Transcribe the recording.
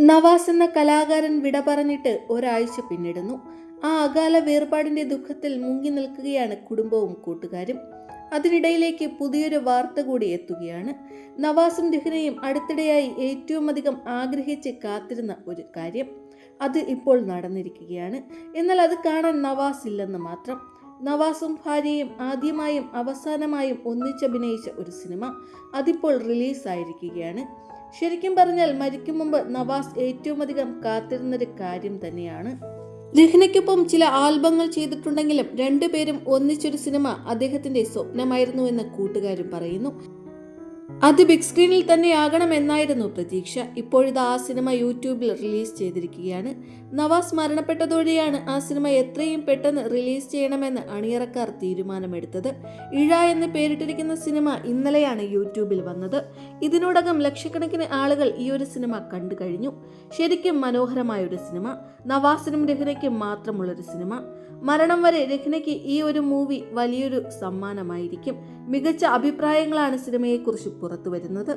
നവാസ് എന്ന കലാകാരൻ വിട പറഞ്ഞിട്ട് ഒരാഴ്ച പിന്നിടുന്നു. ആ അകാല വേർപാടിന്റെ ദുഃഖത്തിൽ മുങ്ങി നിൽക്കുകയാണ് കുടുംബവും കൂട്ടുകാരും. അതിനിടയിലേക്ക് പുതിയൊരു വാർത്ത കൂടി എത്തുകയാണ്. നവാസും രഹ്നയും അടുത്തിടെയായി ഏറ്റവും അധികം ആഗ്രഹിച്ച് കാത്തിരുന്ന ഒരു കാര്യം. അത് ഇപ്പോൾ നടന്നിരിക്കുകയാണ്. എന്നാൽ അത് കാണാൻ നവാസ് ഇല്ലെന്ന് മാത്രം. നവാസും ഭാര്യയും ആദ്യമായും അവസാനമായും ഒന്നിച്ചഭിനയിച്ച ഒരു സിനിമ. അതിപ്പോൾ റിലീസായിരിക്കുകയാണ്. ശരിക്കും പറഞ്ഞാൽ മരിക്കും മുമ്പ് നവാസ് ഏറ്റവും അധികം കാത്തിരുന്നൊരു കാര്യം തന്നെയാണ്. രഹ്നയ്ക്കൊപ്പം ചില ആൽബങ്ങൾ ചെയ്തിട്ടുണ്ടെങ്കിലും രണ്ടുപേരും ഒന്നിച്ചൊരു സിനിമ അദ്ദേഹത്തിന്റെ സ്വപ്നമായിരുന്നു എന്ന് കൂട്ടുകാരും പറയുന്നു. അത് ബിഗ് സ്ക്രീനിൽ തന്നെ ആകണമെന്നായിരുന്നു പ്രതീക്ഷ. ഇപ്പോഴിത് ആ സിനിമ യൂട്യൂബിൽ റിലീസ് ചെയ്തിരിക്കുകയാണ്. നവാസ് മരണപ്പെട്ടതോടെയാണ് ആ സിനിമ എത്രയും പെട്ടെന്ന് റിലീസ് ചെയ്യണമെന്ന് അണിയറക്കാർ തീരുമാനമെടുത്തത്. ഇഴ എന്ന് പേരിട്ടിരിക്കുന്ന സിനിമ ഇന്നലെയാണ് യൂട്യൂബിൽ വന്നത്. ഇതിനോടകം ലക്ഷക്കണക്കിന് ആളുകൾ ഈ ഒരു സിനിമ കണ്ടു കഴിഞ്ഞു. ശരിക്കും മനോഹരമായ ഒരു സിനിമ. നവാസിനും രഹ്നയ്ക്കും മാത്രമുള്ളൊരു സിനിമ. മരണം വരെ രഹ്നയ്ക്ക് ഈ ഒരു മൂവി വലിയൊരു സമ്മാനമായിരിക്കും. മികച്ച അഭിപ്രായങ്ങളാണ് സിനിമയെക്കുറിച്ച് പുറത്തു വരുന്നത്